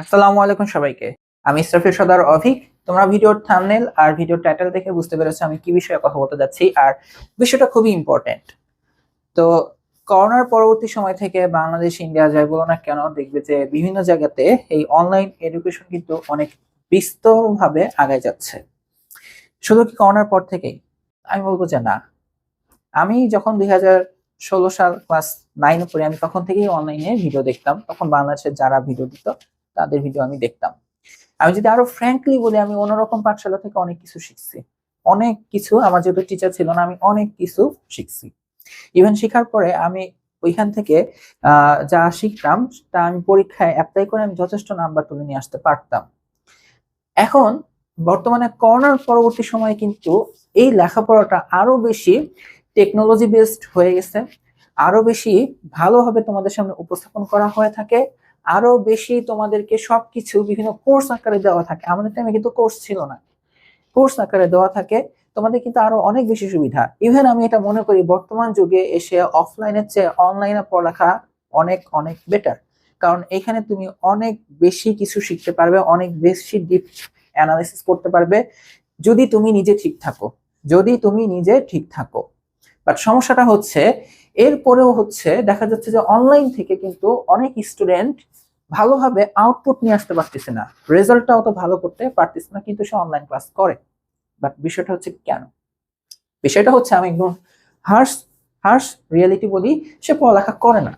আসসালামু আলাইকুম সবাইকে। আমি ইসরাফিল সদার অভিক। তোমরা ভিডিওর থামনেল আর ভিডিওর টাইটেল দেখে বুঝতে পেরেছ আমি কি বিষয়ে কথা বলতে যাচ্ছি আর বিষয়টা খুবই ইম্পর্টেন্ট তো করোনার পরবর্তী সময় থেকে বাংলাদেশ, ইন্ডিয়া যাই বলো না কেন দেখবে যে বিভিন্ন জায়গাতে এই অনলাইন এডুকেশন কিন্তু অনেক বিস্তরভাবে আগায় যাচ্ছে। শুধু কি করোনার পর থেকেই? আমি বলব যে না। আমি যখন দুই ষোলো সাল ক্লাস নাইনে পড়ি, আমি তখন থেকেই অনলাইনে ভিডিও দেখতাম। তখন বাংলাদেশের যারা ভিডিও দিত তাদের ভিডিও আমি দেখতাম। আমি যদি আরও ফ্র্যাঙ্কলি বলি, আমি অন্যরকম পাঠশালা থেকে অনেক কিছু শিখছি। অনেক কিছু, আমার যেহেতু টিচার ছিল না, আমি অনেক কিছু শিখছি। ইভেন শেখার পরে আমি ওইখান থেকে যা শিখতাম, তা আমি পরীক্ষায় অ্যাপ্লাই করে আমি যথেষ্ট নাম্বার তুলে নিয়ে আসতে পারতাম। এখন বর্তমানে করোনার পরবর্তী সময়ে কিন্তু এই লেখাপড়াটা আরও বেশি টেকনোলজি বেসড হয়ে গেছে। আরও বেশি ভালোভাবে তোমাদের সামনে উপস্থাপন করা হয়ে থাকে। আরও বেশি তোমাদেরকে সবকিছু বিভিন্ন কোর্স আকারে দেওয়া থাকে। আমাদের টাইমে কিন্তু কোর্স ছিল না। কোর্স আকারে দেওয়া থাকে। তোমাদের কিন্তু আরও অনেক বেশি সুবিধা। ইভেন আমি এটা মনে করি, বর্তমান যুগে এসে অফলাইনের চেয়ে অনলাইনে পড়ালেখা অনেক অনেক বেটার কারণ এখানে তুমি অনেক বেশি কিছু শিখতে পারবে, অনেক বেশি ডিপ অ্যানালিসিস করতে পারবে, যদি তুমি নিজে ঠিক থাকো। যদি তুমি নিজে ঠিক থাকো। বাট সমস্যাটা হচ্ছে এরপরেও হচ্ছে দেখা যাচ্ছে যে অনলাইন থেকে কিন্তু অনেক স্টুডেন্ট ভালোভাবে আউটপুট নিয়ে আসতে পারতেছে না। রেজাল্টটা অত ভালো করতে পারতেছে না, কিন্তু সে অনলাইন ক্লাস করে। বাট বিষয়টা হচ্ছে কেন? বিষয়টা হচ্ছে আমি একদম হার্স হার্স রিয়েলিটি বলি, সে পড়ালেখা করে না।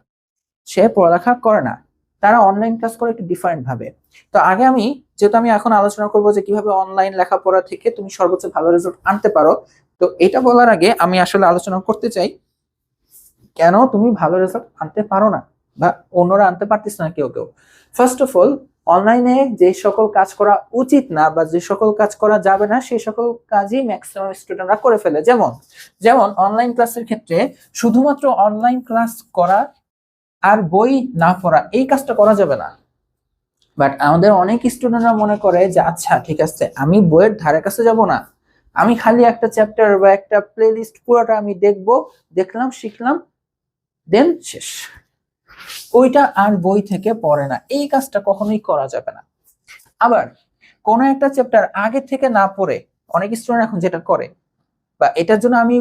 সে পড়ালেখা করে না। তারা অনলাইন ক্লাস করে একটু ডিফারেন্ট ভাবে। তো আগে আমি, যেহেতু আমি এখন আলোচনা করব যে কীভাবে অনলাইন লেখাপড়া থেকে তুমি সর্বোচ্চ ভালো রেজাল্ট আনতে পারো, তো এটা বলার আগে আমি আসলে আলোচনা করতে চাই কেন তুমি ভালো রেজাল্ট আনতে পারো না? বা অন্যরা আনতে পারতিস না কেউ কেউ। ফার্স্ট অফ অল অনলাইনে যে সকল কাজ করা উচিত না বা যে সকল কাজ করা যাবে না সেই সকল কাজই ম্যাক্সিমাম স্টুডেন্টরা করে ফেলে। যেমন যেমন অনলাইন ক্লাসের ক্ষেত্রে শুধুমাত্র অনলাইন ক্লাস করা আর বই না পড়া, এই কাজটা করা যাবে না। বাট আমাদের অনেক স্টুডেন্টরা মনে করে যে আচ্ছা ঠিক আছে, আমি বইয়ের ধারে কাছে যাব না। আমি খালি একটা চ্যাপ্টার বা একটা প্লে লিস্ট পুরোটা আমি দেখব, দেখলাম, শিখলাম দেন শেষ। ওইটা আর বই থেকে পড়ে না। এই কাজটা কখনোই করা যাবে না। আবার কোন একটা চ্যাপ্টার আগে থেকে না পড়ে, অনেক স্টুডেন্ট এখন যেটা করে, বা এটার জন্য আমি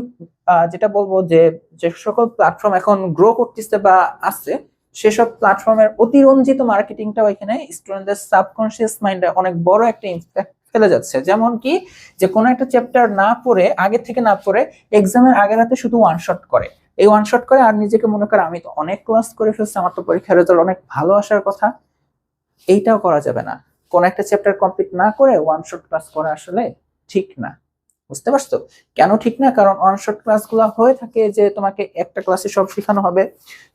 যেটা বলব যে যে সকল প্ল্যাটফর্ম এখন গ্রো করতেছে বা আছে, সেসব প্ল্যাটফর্মের অতিরঞ্জিত মার্কেটিংটাও এখানে স্টুডেন্টদের সাবকনসিয়াস মাইন্ডে অনেক বড় একটা ইম্প্যাক্ট ফেলে যাচ্ছে। যেমন কি, যে কোনো একটা চ্যাপ্টার না পড়ে, আগে থেকে না পড়ে এক্সামের আগের রাতে শুধু ওয়ান শট করে। এই ওয়ান শট করে আর নিজেকে মনে করে আমি তো অনেক ক্লাস করে ফেলছি, আমার তো পরীক্ষার রেজাল্ট অনেক ভালো আসার কথা। এইটাও করা যাবে না। কোন একটা চ্যাপ্টার কমপ্লিট না করে ওয়ান শট ক্লাস করা আসলে ঠিক না। বুঝতে পারছ? কেন ঠিক না? কারণ ওয়ান শট ক্লাসগুলো হয়ে থাকে যে তোমাকে একটা ক্লাসে সব শেখানো হবে।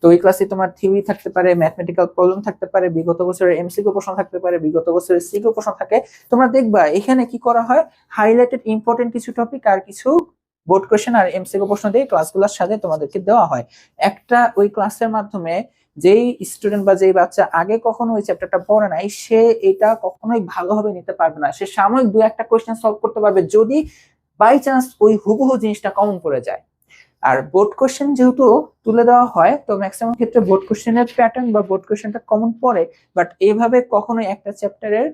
তো ওই ক্লাসে তোমার থিওরি থাকতে পারে ম্যাথমেটিক্যাল প্রবলেম থাকতে পারে, বিগত বছরের এমসিকিউ প্রশ্ন থাকতে পারে, বিগত বছরের সিকিউ প্রশ্ন থাকে। তোমরা দেখবা এখানে কি করা হয়? হাইলাইটেড ইম্পর্টেন্ট কিছু টপিক আর কিছু বোর্ড কোয়েশ্চেন আর এমসিকিউ প্রশ্ন দিয়ে ক্লাসগুলোর সাথে তোমাদেরকে দেওয়া হয়। একটা ওই ক্লাসের মাধ্যমে যেই স্টুডেন্ট বা যেই বাচ্চা আগে কখনো ওই চ্যাপ্টারটা পড়ে নাই, সে এটা কখনোই ভালোভাবে নিতে পারবে না। সে সাময়িক দু একটা কোয়েশ্চেন সলভ করতে পারবে যদি বাই চান্স ওই হুবহু জিনিসটা কমন পড়ে যায়। আর বোর্ড কোশ্চেন যেহেতু তুলে দেওয়া হয়, তো ম্যাক্সিমাম ক্ষেত্রে বোর্ড কোশ্চেনের প্যাটার্ন বা বোর্ড কোশ্চেনটা কমন পড়ে বাট এইভাবে কখনোই একটা চ্যাপ্টারের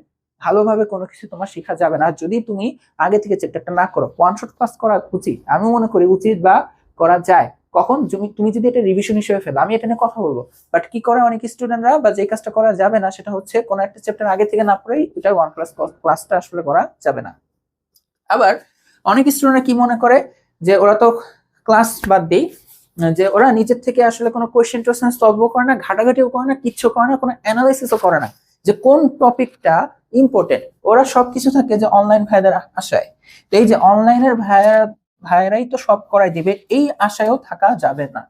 ভালোভাবে কোনো কিছু তোমার শেখা যাবে না। যদি তুমি আগে থেকে চ্যাপ্টারটা না করো ওয়ান শট ক্লাস করা উচিত। আমি মনে করি উচিত বা করা যায়। কখন? তুমি যদি এটা রিভিশন হিসেবে ফেলো, আমি এটা নিয়ে কথা বলব। বাট কি করে অনেক স্টুডেন্টরা বা যে কাজটা করা যাবে না, সেটা হচ্ছে কোনো একটা চ্যাপ্টার আগে থেকে না পড়েই ওটা ওয়ান ক্লাস ক্লাসটা আসলে করা যাবে না। আবার অনেক স্টুডেন্টরা কি মনে করে? যে ওরা তো ক্লাস বাদ দেই, যে ওরা নিজের থেকে আসলে কোনো কোয়েশ্চেন টোয়েশ্চেন সলভও করে না, ঘাটাঘাটিও করে না, কিচ্ছু করে না, কোনো অ্যানালাইসিসও করে না। যে কোন টপিকটা ইম্পর্টেন্ট ওরা সবকিছু থাকে যে অনলাইন ভাইদের আশায়। তো এই যে অনলাইনের ভাইয়া ভাইয়েরাই তো সব করাই দিবে, এই আশায়ও থাকা যাবে না।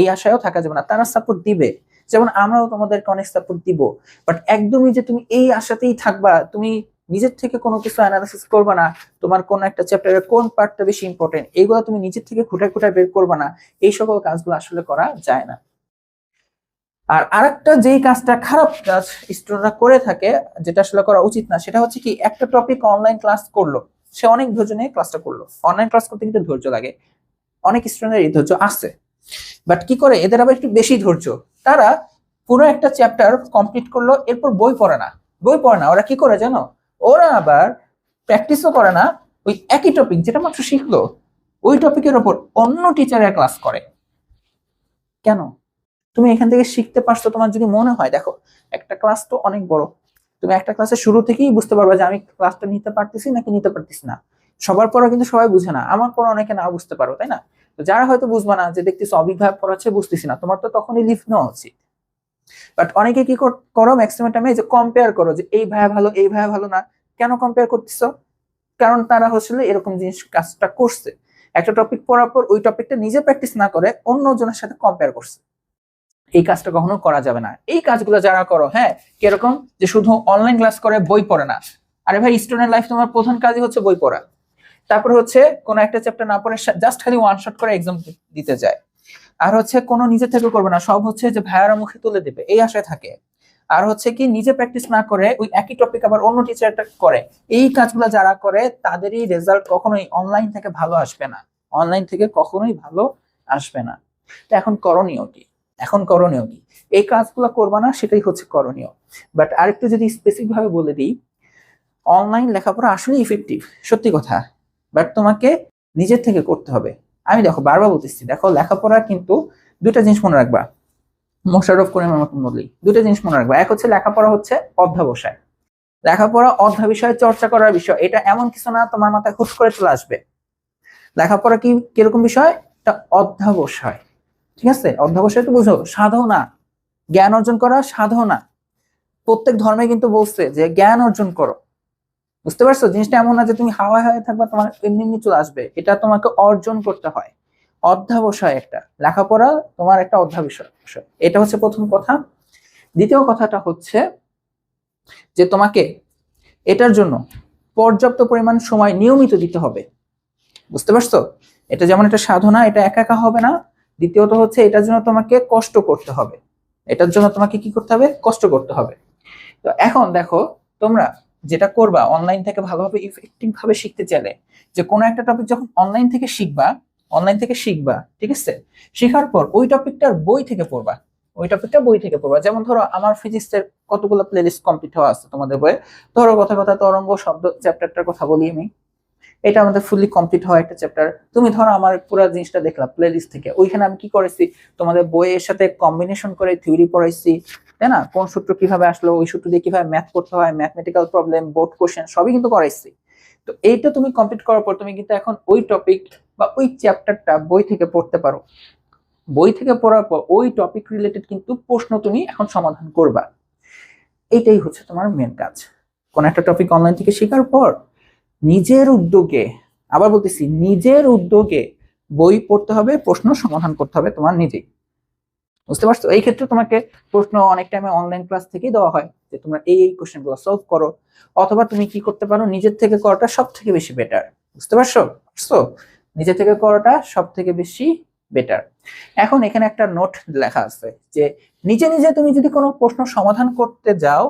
এই আশায়ও থাকা যাবে না, তারা সাপোর্ট দিবে। যেমন আমরাও তোমাদেরকে অনেক সাপোর্ট দিব বাট একদমই যে তুমি এই আশাতেই থাকবা, তুমি নিজের থেকে কোনো কিছু অ্যানালাইসিস করবে না, তোমার কোন একটা চ্যাপ্টারের কোন পার্টটা বেশি ইম্পর্টেন্ট এইগুলো তুমি নিজের থেকে খুঁটে খুঁটে বের করবে না, এই সকল কাজগুলো আসলে করা যায় না। আর আরেকটা যেই কাজটা খারাপ কাজ স্টুডেন্টরা করে থাকে, যেটা আসলে করা উচিত না, সেটা হচ্ছে কি, একটা টপিক অনলাইন ক্লাস করল, সে অনেক ধৈর্য নিয়ে ক্লাসটা করল। অনলাইন ক্লাস করতে কিন্তু ধৈর্য লাগে। অনেক স্টুডেন্টের এই ধৈর্য আছে। বাট কি করে? এদের আবার একটু বেশি ধৈর্য। তারা পুরো একটা চ্যাপ্টার কমপ্লিট করল, এরপর বই পড়ে না। বই পড়ে না। ওরা কি করে জানো? ওরা আবার প্র্যাকটিসও করে না। ওই একই টপিক যেটা মাত্র শিখলো, ওই টপিকের ওপর অন্য টিচারের ক্লাস করে। কেন? তুমি এখান থেকে শিখতে পারছ তোমার যদি মনে হয়, দেখো, একটা ক্লাস তো অনেক বড়। তুমি একটা ক্লাসের শুরু থেকেই বুঝতে পারবে যে আমি ক্লাসটা নিতে পারতেছি নাকি নিতে পারতেছি না। সবার পড়া কিন্তু সবাই বুঝে না, আমার পড়া অনেকে না বুঝতে পারো, তাই না? তো যারা হয়তো বুঝবে না যে দেখতেছো ভাই পড়াচ্ছে, বুঝতেছি না, তোমার তো তখনই লিভ নেওয়া উচিত। বাট অনেকে কি কর- ম্যাক্সিমাম টাইমে যে কম্পেয়ার করো যে এই ভাইয়া ভালো, এই ভাইয়া ভালো না, কেন কম্পেয়ার করতেছো? কারণ তারা হচ্ছে এরকম জিনিস কাজটা করছে। একটা টপিক পড়ার পর ওই টপিকটা নিজে প্র্যাকটিস না করে অন্য জনের সাথে কম্পেয়ার করছে। এই কাজটা কখনো করা যাবে না। এই কাজগুলো যারা করো হ্যাঁ কীরকম? যে শুধু অনলাইন ক্লাস করে বই পড়ে না। আরে ভাই স্টুডেন্ট লাইফ তোমার প্রধান কাজই হচ্ছে বই পড়া। তারপর হচ্ছে কোনো একটা চ্যাপ্টার না পড়ে জাস্ট খালি ওয়ান শট করে এক্সাম দিতে যায়। আর হচ্ছে কোনো নিজে থেকে করবে না। সব হচ্ছে যে ভাইয়ারা মুখে তুলে দেবে। এই আশায় থাকে। আর হচ্ছে কি, নিজে প্র্যাকটিস না করে ওই একই টপিক আবার অন্য টিচারটা করে। এই কাজগুলো যারা করে, তাদেরই রেজাল্ট কখনোই অনলাইন থেকে ভালো আসবে না। অনলাইন থেকে কখনোই ভালো আসবে না। তো এখন করণীয় কি? এখন করণীয় কি? এই কাজগুলো করবা না, সেটাই হচ্ছে করণীয়। বাট আরেকটু যদি স্পেসিফিক ভাবে বলে দিই অনলাইন লেখাপড়া আসলে ইফেক্টিভ সত্যি কথা। বাট তোমাকে নিজের থেকে করতে হবে। আমি দেখো, বারবার বলতেছি, দেখো, লেখাপড়া কিন্তু দুইটা জিনিস মনে রাখবা। মোশারফ করে আমার মতন বললি দুটো জিনিস মনে রাখবা। এক হচ্ছে লেখাপড়া হচ্ছে অধ্যাবসায়। লেখাপড়া অধ্যা বিষয়ে চর্চা করার বিষয়। এটা এমন কিছু না, তোমার মাথায় হুট করে চলে আসবে। লেখাপড়া কি, কীরকম বিষয়? এটা অধ্যাবসায়। ঠিক আছে? অধ্যাবসায় তো বুঝো, সাধনা। জ্ঞান অর্জন করা সাধনা। প্রত্যেক ধর্মে কিন্তু বলছে যে জ্ঞান অর্জন করো। বুঝতে পারছ? জিনিসটা এমন না যে তুমি হাওয়া হয়ে থাকবা, তোমার এমনি এমনি চলে আসবে। এটা তোমাকে অর্জন করতে হয়। অধ্যাবসায় একটা। লেখাপড়া তোমার একটা অধ্যাবসায়। এটা হচ্ছে প্রথম কথা। দ্বিতীয় কথাটা হচ্ছে যে তোমাকে এটার জন্য পর্যাপ্ত পরিমাণ সময় নিয়মিত দিতে হবে। বুঝতে পারছ? এটা যেমন একটা সাধনা, এটা একা একা হবে না। দ্বিতীয়ত হচ্ছে এটার জন্য তোমাকে কষ্ট করতে হবে। এটার জন্য তোমাকে কি করতে হবে? কষ্ট করতে হবে। তো এখন দেখো, তোমরা যেটা করবা অনলাইন থেকে ভালোভাবে ইফেক্টিভ ভাবে শিখতে চাইলে যে কোনো একটা টপিক যখন অনলাইন থেকে শিখবা অনলাইন থেকে শিখবা, ঠিক আছে? শেখার পর ওই টপিকটার বই থেকে পড়বা। ওই টপিকটা বই থেকে পড়বা। যেমন ধরো, আমার ফিজিক্সের কতগুলো প্লেলিস্ট কমপ্লিট হওয়া আছে তোমাদের বইয়ে? ধরো কথা কথা তরঙ্গ শব্দ চ্যাপ্টারটার কথা বলি আমি। এটা আমাদের ফুললি কমপ্লিট হওয়া একটা চ্যাপ্টার তুমি ধরো আমার পুরো জিনিসটা দেখলা প্লেলিস্ট থেকে। ওইখানে আমি কি করেছি? তোমাদের বইয়ের সাথে কম্বিনেশন করে থিওরি পড়াইছি, তাই না? কোন সূত্র কীভাবে আসলো, ওই সূত্র দিয়ে কীভাবে ম্যাথ করতে হয় ম্যাথমেটিক্যাল প্রবলেম বোর্ড কোশ্চেন সবই কিন্তু করাইছি। তো এইটা তুমি কমপ্লিট করার পর তুমি কিন্তু এখন ওই টপিক বা ওই চ্যাপ্টারটা বই থেকে পড়তে পারো। বই থেকে পড়ার পর ওই টপিক রিলেটেড কিন্তু প্রশ্ন তুমি এখন সমাধান করবা। এইটাই হচ্ছে তোমার মেন কাজ। কোন একটা টপিক অনলাইন থেকে শেখার পর নিজের উদ্যোগে, আবার বলতেছি, নিজের উদ্যোগে বই পড়তে হবে, প্রশ্ন সমাধান করতে হবে তোমার নিজেই। বুঝতে পারছ? এই ক্ষেত্রে তোমাকে প্রশ্ন অনেক টাইমে অনলাইন ক্লাস থেকেই দেওয়া হয় যে তোমরা এই এই কোশ্চেনগুলো সলভ করো, অথবা তুমি কি করতে পারো? নিজের থেকে করাটা সব থেকে বেশি বেটার বুঝতে পারছ? পারছ? নিজে থেকে করাটা সব থেকে বেশি বেটার এখন এখানে একটা নোট লেখা আছে যে, নিজে নিজে তুমি যদি কোনো প্রশ্ন সমাধান করতে যাও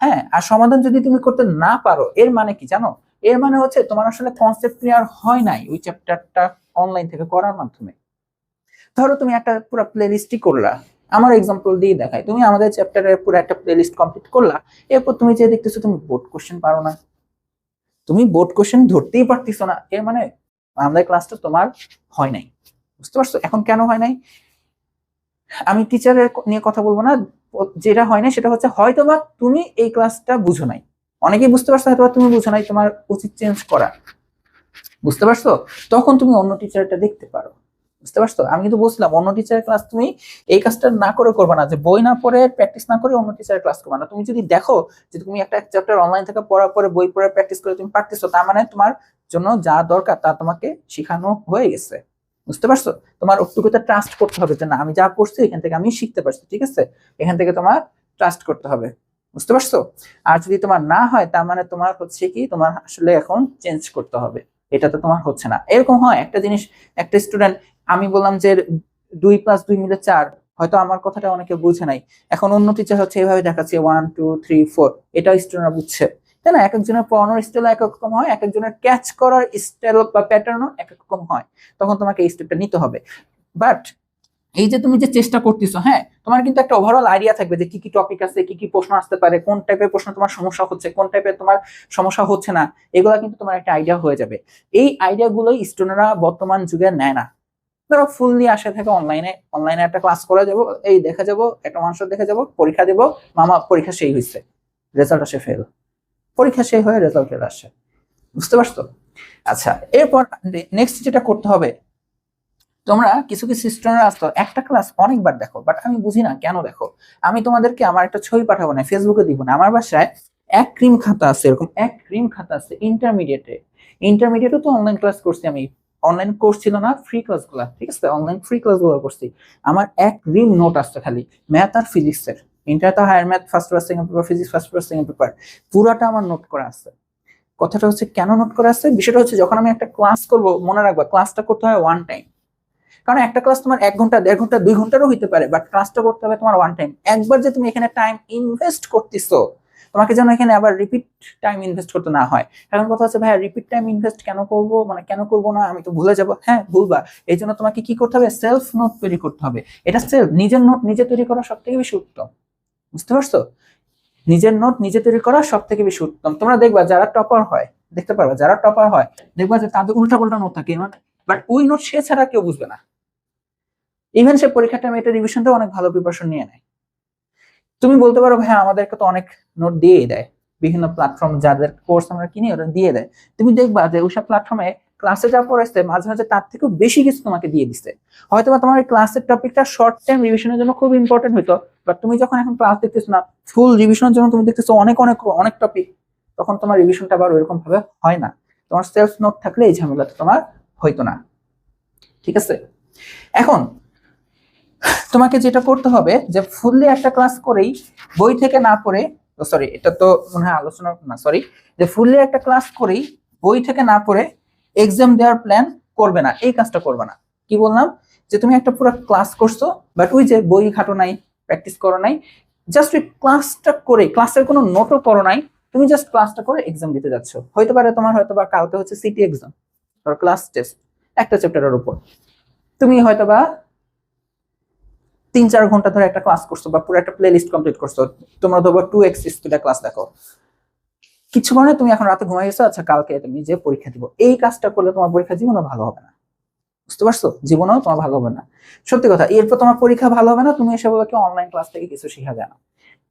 হ্যাঁ আর সমাধান যদি তুমি করতে না পারো, এর মানে কি জানো? এর মানে হচ্ছে তোমার আসলে কনসেপ্ট ক্লিয়ার হয় নাই ওই চ্যাপ্টারটা অনলাইন থেকে করার মাধ্যমে। ধরো তুমি একটা পুরো প্লেলিস্টই করলা, আমার এক্সাম্পল দিয়ে দেখাই। তুমি আমাদের চ্যাপ্টারের পুরো একটা প্লেলিস্ট কমপ্লিট করলা, এরপর তুমি যে দেখতেছো তুমি বোর্ড কোশ্চেন পারো না। তুমি বোর্ড কোশ্চেন ধরতেই পারতেছো না, এর মানে আমাদের ক্লাসটা তোমার হয় নাই। বুঝতে পারছ? এখন কেন হয় নাই? আমি টিচারের নিয়ে কথা বলব না, যেটা হয় না সেটা হচ্ছে হয়তো বা তুমি এই ক্লাসটা বুঝো নাই। অনেকেই বুঝতে পারছ হয়তো তুমি বুঝো নাই, তোমার উচিত চেঞ্জ করা। বুঝতে পারছ? তখন তুমি অন্য টিচারটা দেখতে পারো। বুঝতে পারছ? আমি কিন্তু বলছিলাম, অন্য টিচারের ক্লাস তুমি এই কাজটা না করে করবে না, যে বই না পড়ে প্র্যাকটিস না করে অন্য টিচারের ক্লাস করবে না। তুমি যদি দেখো যে তুমি একটা চ্যাপ্টার অনলাইন থেকে পড়ার পরে বই পড়ে প্র্যাকটিস করে তুমি পারতেছো, তার মানে তোমার জন্য যা দরকার তা তোমাকে শেখানো হয়ে গেছে। বুঝতে পারছ? তোমার ওটুকুতে ট্রাস্ট করতে হবে যে না, আমি যা করছি এখান থেকে আমি শিখতে পারছি, ঠিক আছে? এখান থেকে তোমার ট্রাস্ট করতে হবে। বুঝতে পারছ? আর যদি তোমার না হয়, তার মানে তোমার হচ্ছে কি, তোমার আসলে এখন চেঞ্জ করতে হবে। এটা তো তোমার হচ্ছে না। এরকম হয়, একটা জিনিস, একটা স্টুডেন্ট আমি বললাম যে দুই প্লাস দুই মিলে চার, হয়তো আমার কথাটা অনেকে বুঝে নাই। এখন অন্য টিচার হচ্ছে এভাবে দেখাচ্ছে ওয়ান টু থ্রি ফোর এটা স্টুডেন্টরা বুঝছে। তাই না? এক একজনের পড়ানোর স্টাইল এক এক রকম হয় এক একজনের ক্যাচ করার স্টাইল বা প্যাটার্নও এক এক রকম হয়। তখন তোমাকে এই স্টেপটা নিতে হবে। বাট এই যে তুমি যে চেষ্টা করতেছো হ্যাঁ তোমার কিন্তু একটা ওভারঅল আইডিয়া থাকবে যে কি কি টপিক আছে, কি কি প্রশ্ন আসতে পারে, কোন টাইপের প্রশ্ন তোমার সমস্যা হচ্ছে, কোন টাইপের তোমার সমস্যা হচ্ছে না, এগুলো কিন্তু তোমার একটা আইডিয়া হয়ে যাবে। এই আইডিয়া গুলোই স্টুডেন্টরা বর্তমান যুগে নেয় না। ধরো ফুললি আসে থাকে অনলাইনে অনলাইনে একটা ক্লাস করে যাব, এই দেখা যাব, একটা মানুষ দেখে যাব, পরীক্ষা দেব, মামা পরীক্ষা সেই হয়েছে রেজাল্ট আসে ফেল পরীক্ষা সেই হয়ে রেজাল্ট ফেল আসে। বুঝতে পারছ? আচ্ছা এরপর নেক্সট যেটা করতে হবে তোমরা কিছু কিছু স্টুডেন্ট আসতো, একটা ক্লাস অনেকবার দেখো বাট আমি বুঝি না কেন দেখো। আমি তোমাদেরকে আমার একটা ছবি পাঠাবো না ফেসবুকে দিব না। আমার বাসায় এক ক্রিম খাতা আছে, এরকম এক ক্রিম খাতা আছে ইন্টারমিডিয়েটে ইন্টারমিডিয়েটে তো অনলাইন ক্লাস করছি আমি। অনলাইন কোর্স ছিল না ফ্রি ক্লাসগুলো ঠিক আছে? অনলাইন ফ্রি ক্লাসগুলো করছি। আমার এক রিম নোট আসছে খালি ম্যাথ আর ফিজিক্সের ইন্টার তো higher math first class second paper physics first paper second paper পুরাটা আমার নোট করা আছে। কথাটা হচ্ছে কেন নোট করা আছে? বিষয়টা হচ্ছে যখন আমি একটা ক্লাস করব, মনে রাখবা ক্লাসটা করতে হয় ওয়ান টাইম কারণ একটা ক্লাস তোমার এক ঘণ্টা, দেড় ঘণ্টা, দুই ঘন্টারও হইতে পারে বাট ক্লাসটা করতে হবে তোমার ওয়ান টাইম একবার যে তুমি এখানে টাইম ইনভেস্ট করতেছো, তোমাকে যেন এখানে আবার রিপিট টাইম ইনভেস্ট করতে না হয়। এখন কথা হচ্ছে, ভাইয়া রিপিট টাইম ইনভেস্ট কেন করব? মানে কেন করব না? আমি তো ভুলে যাব। হ্যাঁ ভুলবা। এই জন্য তোমাকে কি করতে হবে? সেলফ নোট তৈরি করতে হবে। এটা সেলফ নিজের নোট নিজে তৈরি করা সব থেকে বেশি উত্তম। বুঝতে পারছ? নিজের নোট নিজে তৈরি করা সব থেকে বেশি উত্তম। তোমরা দেখবা, যারা টপার হয়, দেখতে পারবা, যারা টপার হয়, দেখবা যে তাদের উল্টা পাল্টা নোট থাকে। মানে বাট ওই নোট সে ছাড়া কেউ বুঝবে না। ইভেন সে পরীক্ষার টাইমে এটা রিভিশনটাও অনেক ভালো প্রিপারেশন নিয়ে নেয়। তুমি বলতে পারো ভাই আমাদেরকে তো অনেক নোট দিয়েই দেয়। বিভিন্ন প্ল্যাটফর্ম যাদের কোর্স আমরা কিনি, ওরা দিয়ে দেয়। তুমি দেখবা যে ওইসব প্ল্যাটফর্মে ক্লাসে যা পড়েছে মাঝে মাঝে তার থেকেও বেশি কিছু তোমাকে দিয়ে দিচ্ছে হয়তো বা তোমার ক্লাসের টপিকটা শর্ট টাইম রিভিশনের জন্য খুব ইম্পর্টেন্ট হইতো বাট তুমি যখন এখন ক্লাস দেখতেছো না ফুল রিভিশনের জন্য তুমি দেখতেছো অনেক অনেক অনেক টপিক তখন তোমার রিভিশনটা আবার ওইরকম ভাবে হয় না। তোমার সেলফ নোট থাকলে এই ঝামেলাটা তোমার হইতো না। ঠিক আছে? এখন তোমাকে যেটা করতে হবে যে ফুললি একটা ক্লাস করেই বই থেকে না পড়ে সরি এটা তো মনে হয় আলোচনা, না সরি যে ফুললি একটা ক্লাস করেই বই থেকে না পড়ে এক্সাম দেওয়ার প্ল্যান করবে না, এই কাজটা করবে না। কি বললাম? যে তুমি একটা পুরো ক্লাস করছ বাট ওই যে বই খাটো নাই প্র্যাকটিস করো নাই জাস্ট ওই ক্লাসটা করে ক্লাসের কোনো নোটও করো নাই, তুমি জাস্ট ক্লাসটা করে এক্সাম দিতে যাচ্ছ। হয়তো পারে তোমার, হয়তো বা কালকে হচ্ছে সিটি এক্সাম ক্লাস টেস্ট একটা চ্যাপ্টারের উপর। তুমি হয়তো বা তিন চার ঘণ্টা ধরে একটা ক্লাস করছ বা পুরো একটা প্লে লিস্ট কমপ্লিট করছ, তোমরা ধরো টু এক্স স্পিডে ক্লাস দেখো। কিছু কারণে তুমি এখন রাতে ঘুমাই গেছো আচ্ছা কালকে তুমি যে পরীক্ষা দিব। এই কাজটা করলে তোমার পরীক্ষা জীবনও ভালো হবে না। বুঝতে পারছ? জীবনও তোমার ভালো হবে না। সত্যি কথা, এরপর তোমার পরীক্ষা ভালো হবে না, তুমি এসে বলো কি অনলাইন ক্লাস থেকে কিছু শেখা যায় না।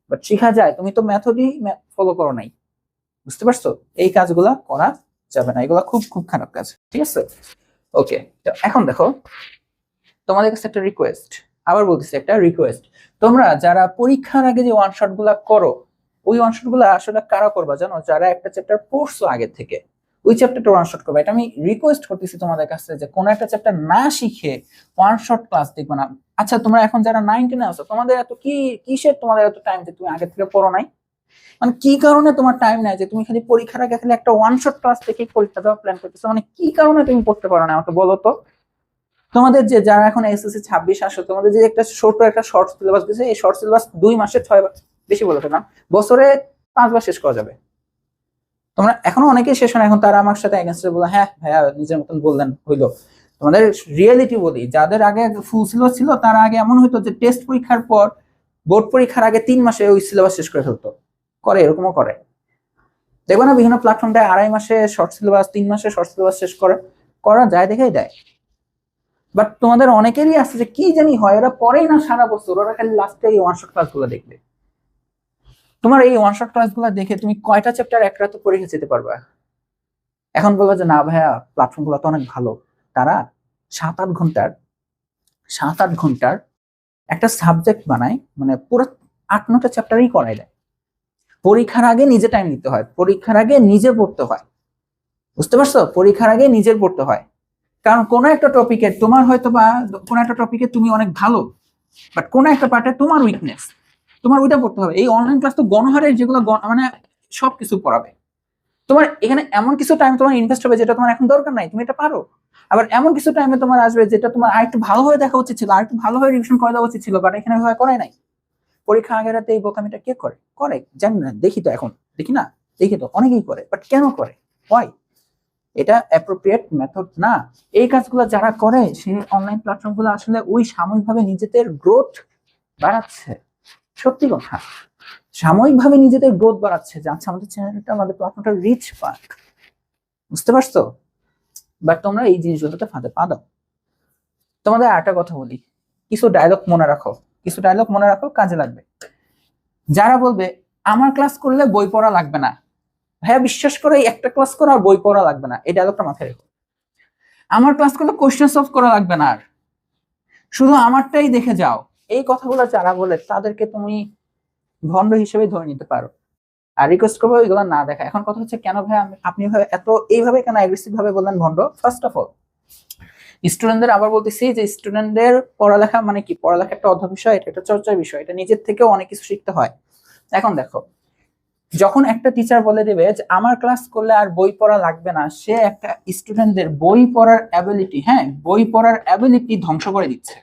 বাট শেখা যায়, তুমি তো মেথডই ফলো করো নাই। বুঝতে পারছ? এই কাজগুলা করা যাবে না, এগুলা খুব খুব খারাপ কাজ। ঠিক আছে? ওকে এখন দেখো, তোমাদের কাছে একটা রিকোয়েস্ট আবার বলতেছি একটা রিকোয়েস্ট তোমরা যারা পরীক্ষার আগে যে ওয়ান শটগুলা করো, ওই ওয়ানগুলা আসলে কারা করবা জানো? যারা একটা চ্যাপ্টার পড়ছো আগে থেকে, ওই চ্যাপ্টারটা ওয়ান শট করবে। এটা আমি রিকোয়েস্ট করতেছি তোমাদের কাছে যে কোনো একটা চ্যাপ্টার না শিখে ওয়ান শট ক্লাস দেখবে না। আচ্ছা তোমরা এখন যারা নাইনটিনে আছো, তোমাদের এত কি, কিসের তোমাদের এত টাইম যে তুমি আগে থেকে পড়ো নাই? মানে কি কারণে তোমার টাইম নাই যে তুমি খালি পরীক্ষার আগে খালি একটা ওয়ান শট ক্লাস থেকে পরীক্ষা দেওয়া প্ল্যান করতেছো? মানে কি কারণে তুমি পড়তে পারো না আমাকে বলো তো? তোমাদের যে যারা এখন এসএসসি ছাব্বিশ আসো, তোমাদের যে একটা ছোট একটা শর্ট সিলেবাস দিয়েছে এই শর্ট সিলেবাস দুই মাসে ছয় বেশি বলে ফেললাম বছরে পাঁচবার শেষ করা যাবে। তোমরা এখনও অনেকেই শেষ হয় এখন তারা আমার সাথে এগেনস্টে বলে হ্যাঁ ভাইয়া, নিজের মতন বললেন, হইল। তোমাদের রিয়েলিটি বলি, যাদের আগে ফুল সিলেবাস ছিল, তারা আগে এমন হইতো যে টেস্ট পরীক্ষার পর বোর্ড পরীক্ষার আগে তিন মাসে ওই সিলেবাস শেষ করে ফেলতো। করে, এরকমও করে। দেখবে না বিভিন্ন প্ল্যাটফর্মটায় আড়াই মাসে শর্ট সিলেবাস তিন মাসে শর্ট সিলেবাস শেষ করে, করা যায় দেখেই দেয়। বাট তোমাদের অনেকেরই আছে যে কি জানি হয়, ওরা পরেই না সারা বছর, ওরা খালি লাস্টে এই ওয়ান শট ক্লাসগুলো দেখবে। তোমার এই ওয়ান শট ক্লাসগুলো দেখে তুমি কয়টা চ্যাপ্টার এক রাতে পরীক্ষা যেতে পারবা? এখন বলব যে, না ভাইয়া প্ল্যাটফর্মগুলো তো অনেক ভালো। তারা সাত আট ঘণ্টার, সাত আট ঘণ্টার একটা সাবজেক্ট বানায় মানে পুরো আট নটা চ্যাপ্টারই করাই দেয়। পরীক্ষার আগে নিজে টাইম দিতে হয়, পরীক্ষার আগে নিজে পড়তে হয়। বুঝতে পারছ? পরীক্ষার আগে নিজের পড়তে হয়। কারণ কোনো একটা টপিকে তোমার হয়তো বা কোনো একটা টপিকে তুমি অনেক ভালো বাট কোনো একটা পার্টে তোমার উইকনেস তোমার ওইটা পড়তে হবে। এই অনলাইন ক্লাস তো গণহারের যেগুলো মানে সব কিছু পড়াবে। তোমার এখানে এমন কিছু টাইম তোমার ইনভেস্ট হবে যেটা তোমার এখন দরকার নাই, তুমি এটা পারো। আবার এমন কিছু টাইমে তোমার আসবে যেটা তোমার আরেকটু ভালো হয়ে দেখা উচিত ছিল, আরেকটু ভালো হয়ে রিভিশন করে দেওয়া উচিত ছিল বাট এখানে হয় করাই নাই। পরীক্ষা আগের রাতে এই বোকামিটা কে করে? করে? জানি না, দেখি তো এখন। দেখি না? দেখি তো, অনেকেই করে বাট কেন করে? হয় এটা অ্যাপ্রোপ্রিয়েট মেথড না। এই কাজগুলো যারা করে, সেই অনলাইন প্ল্যাটফর্মগুলো আসলে ওই সাময়িকভাবে নিজেদের গ্রোথ বাড়াচ্ছে। সত্যি কথা। সাময়িকভাবে নিজেদের গ্রোথ বাড়াচ্ছে। যে আচ্ছা আমাদের চ্যানেলটা আমাদের প্ল্যাটফর্মটা রিচ পাক। বুঝতে পারছ? বাট তোমরা এই জিনিসগুলোতে ফাঁদে পা দাও। তোমাদের আরেকটা কথা বলি। কিছু ডায়লগ মনে রাখো। কিছু ডায়লগ মনে রাখো, কাজে লাগবে। যারা বলবে, আমার ক্লাস করলে বই পড়া লাগবে না। ভাইয়া বিশ্বাস করে একটা ক্লাস করো আর বই পড়া লাগবে না। এই ডায়লগটা মাথায় রেখো। আমার ক্লাস করলে কোশ্চেন সলভ করা লাগবে না আর। শুধু আমারটাই দেখে যাও। এই কথাগুলো যারা বলে, তাদেরকে তুমি ভণ্ড হিসেবে ধরে নিতে পারো। আর রিকোয়েস্ট করব এগুলো না দেখা। এখন কথা হচ্ছে, কেন ভাই আপনি এত এইভাবে কেন অ্যাগ্রেসিভ ভাবে বললেন ভণ্ড? ফার্স্ট অফ অল স্টুডেন্টদের আবার বলতেছি যে স্টুডেন্টদের পড়ালেখা মানে কি? পড়ালেখা একটা অধ্যায় বিষয়, এটা একটা চর্চার বিষয়। এটা নিজের থেকেও অনেক কিছু শিখতে হয়। এখন দেখো যখন একটা টিচার বলে দেবে যে, আমার ক্লাস করলে আর বই পড়া লাগবে না। সে একটা স্টুডেন্টদের বই পড়ার অ্যাবিলিটি হ্যাঁ বই পড়ার অ্যাবিলিটি ধ্বংস করে দিচ্ছে।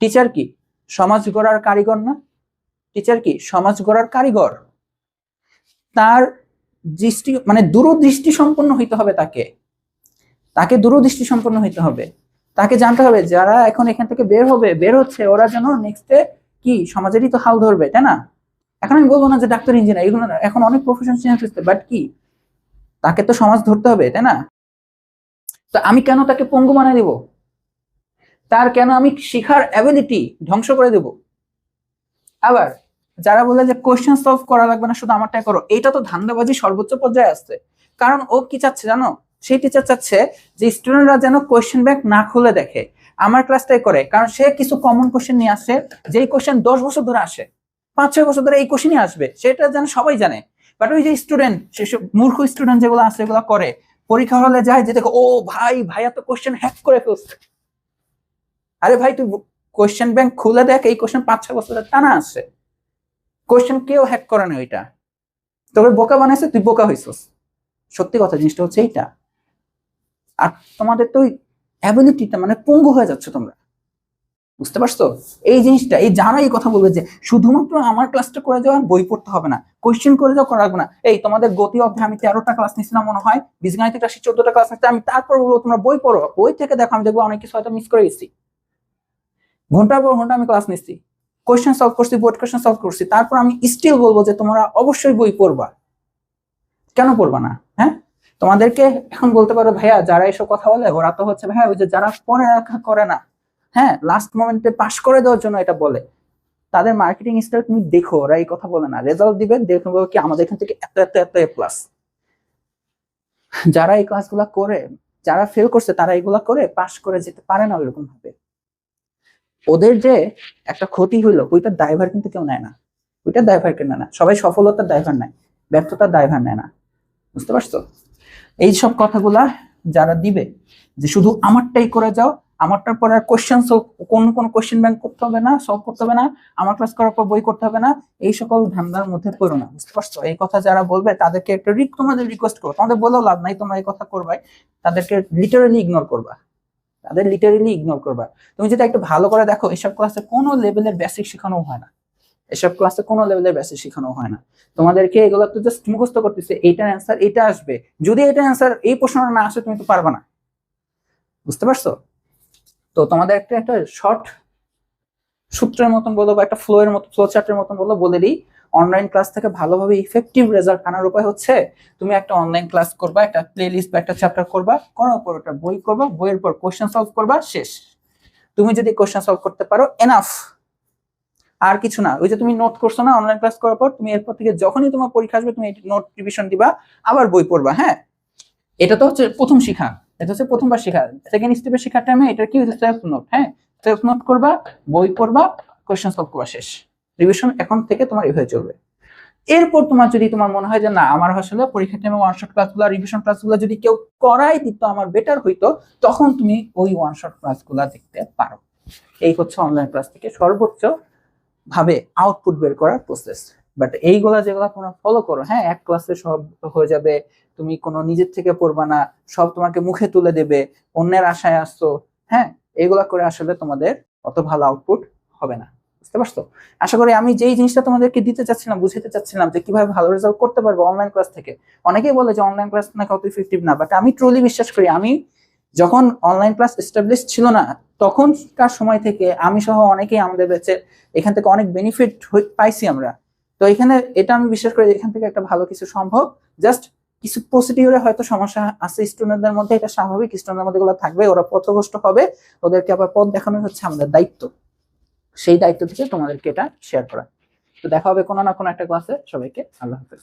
টিচার কি? সমাজ গড়ার কারিগর না? টিচার কি? সমাজ গড়ার কারিগর। তার দৃষ্টি মানে দূরদৃষ্টি সম্পন্ন হইতে হবে তাকে। তাকে দূরদৃষ্টি সম্পন্ন হইতে হবে। তাকে জানতে হবে, যারা এখন এখান থেকে বের হবে, বের হচ্ছে, ওরা যেন নেক্সটে কি? সমাজেরই তো হাল ধরবে, তাই না? এখন আমি বলব না যে ডাক্তার ইঞ্জিনিয়ার এগুলো এখন অনেক প্রফেশন চেঞ্জ হচ্ছে বাট কি? তাকে তো সমাজ ধরতে হবে, তাই না? তো আমি কেন তাকে পঙ্গু বানিয়ে দেব? তার কেন আমি শিখার অ্যাবিলিটি ধ্বংস করে দেব? আবার, যারা বলে যে কোয়েশ্চেন সলভ করা লাগবে না, শুধু আমারটাই করো এটা তো ধান্দাবাজি সর্বোচ্চ পর্যায়ে আসছে। কারণ ও কি চাচ্ছে জানো? সেই টিচার চাচ্ছে যে স্টুডেন্টরা যেন কোয়েশ্চেন ব্যাংক না খুলে দেখে। আমার ক্লাসটাই করে, কারণ সে কিছু কমন কোশ্চেন নিয়ে আসে, যেই কোয়েশ্চেন দশ বছর ধরে আসে। পাঁচ, ছয় বছর ধরে এই কোশ্চেনই আসবে। সেটা যেন সবাই জানে। বাট ওই যে স্টুডেন্ট সেসব মূর্খ স্টুডেন্ট যেগুলো আছে, এগুলো করে। পরীক্ষা হলে যায় যে দেখো, ও ভাই ভাইয়া তো কোশ্চেন হ্যাক করে ফেলছে। আরে ভাই, তুই কোশ্চেন ব্যাংক খুলে দেখ, এই কোশ্চেন পাঁচ, ছয় বছর টানা আসছে কোশ্চেন কেউ হ্যাক করে না ওইটা। তবে বোকা বানাইছে, তুই বোকা হইছস। সত্যি কথা, জিনিসটা হচ্ছে এইটা। আর তোমাদের তো অ্যাবিলিটিটা মানে পঙ্গু হয়ে যাচ্ছে তোমরা। বুঝতে পারছ? এই জিনিসটা, এই যারা এই কথা বলবে যে শুধুমাত্র আমার ক্লাসটা করে যাওয়া বই পড়তে হবে না কোয়েশ্চেন করে যাও করা না। এই তোমাদের গতি অধ্যায় আমি তেরোটা ক্লাস নিছিলাম মনে হয়, বীজগণিত রাশি চোদ্দটা ক্লাস নিচ্ছে আমি তারপর বলব তোমরা বই পড়ো। বই থেকে দেখো, আমি দেখব অনেক কিছু হয়তো মিস করে গেছি। ঘণ্টার পর ঘণ্টা আমি ক্লাস নিচ্ছি কোয়েশ্চেন সলভ করছি বোর্ড কোয়েশ্চেন সলভ করছি, তারপর আমি স্টিল বলব যে তোমরা অবশ্যই বই পড়বা। কেন পড়বা না? হ্যাঁ? তোমাদেরকে এখন বলতে পারো, ভাইয়া, যারা এসব কথা বলে, ওরা তো হচ্ছে, ভাইয়া, ওই যে যারা পড়ালেখা করে না। হ্যাঁ লাস্ট মোমেন্টে পাশ করে দেওয়ার জন্য এটা বলে। তাদের মার্কেটিং স্টাইল তুমি দেখো, ওরা এই কথা বলে না। রেজাল্ট দিবে, দেখো কি আমাদের এখান থেকে এত এত এত এ প্লাস যারা এই ক্লাসগুলো করে, যারা ফেল করছে, তারা এগুলা করে পাশ করে যেতে পারে না ওইরকম ভাবে। ওদের যে একটা ক্ষতি হইল ওইটার দায়ভার কিন্তু কেউ নেয় না। ওইটার দায়ভার কেউ নেয় না। সবাই সফলতার দায়ভার নেয় ব্যর্থতার দায়ভার নেয় না। বুঝতে পারছ? এই সব কথাগুলা যারা দিবে, যে শুধু আমারটাই করে যাও আমারটার পর আর সলভ কোন কোন কোশ্চেন ব্যাংক করতে হবে না সলভ করতে হবে না, আমার ক্লাস করার পর বই করতে হবে না, এই সকল ধান্দার মধ্যে পড়ো না, বুঝতে পারছ? এই কথা যারা বলবে, তাদেরকে একটা রিক তোমাদের রিকোয়েস্ট করো। তোমাদের বলেও লাভ নাই, তোমরা এই কথা করবাই। তাদেরকে লিটারালি ইগনোর করবা। তাদের লিটারালি ইগনোর করবা। তুমি যদি একটু ভালো করে দেখো, এসব ক্লাসে কোনো লেভেলের বেসিক শেখানো হয় না। এসব ক্লাসে কোনো লেভেলের বেসিক শেখানো হয় না। তোমাদেরকে এগুলো তো জাস্ট মুখস্থ করতেছে, এইটার অ্যান্সার এটা আসবে। যদি এটা অ্যান্সার এই প্রশ্নটা না আসে, তুমি তো পারবে না। বুঝতে পারছ? তো তোমাদের একটা একটা শর্ট সূত্রের মতন বলো বা একটা ফ্লো এর মতো ফ্লো চার্টের মতন বলো, বলে দিই। অনলাইন ক্লাস থেকে ভালোভাবে ইফেক্টিভ রেজাল্ট আনার উপায় হচ্ছে, তুমি একটা অনলাইন ক্লাস করবা, একটা প্লে লিস্ট বা একটা চ্যাপ্টার করবা, করার পর ওটা বই করবা, বইয়ের পর কোয়েশ্চেন সলভ করবা, শেষ। তুমি যদি কোয়েশ্চেন সলভ করতে পারো এনাফ আর কিছু না। ওই যে তুমি নোট করছ না অনলাইন ক্লাস করার পর, তুমি এরপর থেকে যখনই তোমার পরীক্ষা আসবে, তুমি নোট রিভিশন দিবা, আবার বই পড়বা হ্যাঁ? এটা তো হচ্ছে প্রথম শিখা। এটা হচ্ছে প্রথমবার শেখা। সেকেন্ড স্টেপের শেখার টাইমে এটা কি সেলফ নোট হ্যাঁ? সেলফ নোট করবা, বই পড়বা কোয়েশ্চেন সলভ করবা, শেষ। রিভিশন এখন থেকে তোমার এভাবে চলবে। এরপর তোমার যদি তোমার মনে হয় যে, না, আমার আসলে পরীক্ষার টাইমে ওয়ান শট ক্লাসগুলো রিভিশন ক্লাসগুলো যদি কেউ করাই দিত, আমার বেটার হইতো, তখন তুমি ওই ওয়ান শট ক্লাসগুলো দেখতে পারো। এই হচ্ছে অনলাইন ক্লাস থেকে সর্বোচ্চ ভাবে আউটপুট বের করার প্রসেস বাট এইগুলা যেগুলা তোমরা ফলো করো হ্যাঁ এক ক্লাসে সব হয়ে যাবে, তুমি কোনো নিজের থেকে পড়বা না, সব তোমাকে মুখে তুলে দেবে, অন্যের আশায় আসছো হ্যাঁ এইগুলা করে আসলে তোমাদের অত ভালো আউটপুট হবে না। বুঝতে পারছ? আশা করি আমি যেই জিনিসটা তোমাদেরকে দিতে চাচ্ছিলাম বুঝাতে চাচ্ছিলাম যে কীভাবে ভালো রেজাল্ট করতে পারব অনলাইন ক্লাস থেকে, অনেকেই বলে যে অনলাইন ক্লাস না কত ইফেক্টিভ না বাট আমি ট্রুলি বিশ্বাস করি, আমি যখন অনলাইন ক্লাস এস্টাবলিশ ছিল না, তখনকার সময় থেকে আমি সহ অনেকেই আমাদের ব্যাচের এখান থেকে অনেক বেনিফিট পাইছি আমরা। তো এখানে এটা আমি বিশ্বাস করি এখান থেকে একটা ভালো কিছু সম্ভব। জাস্ট কিছু প্রসিডিওরে হয়তো সমস্যা আছে স্টুডেন্টদের মধ্যে, এটা স্বাভাবিক স্টুডেন্টদের মধ্যে থাকবে, ওরা পথভ্রষ্ট হবে, ওদেরকে আবার পথ দেখানোই হচ্ছে আমাদের দায়িত্ব। সেই দায়িত্ব থেকে তোমাদেরকে এটা শেয়ার করা। তো দেখা হবে কোনো না কোনো একটা ক্লাসে সবাইকে আল্লাহ হাফেজ।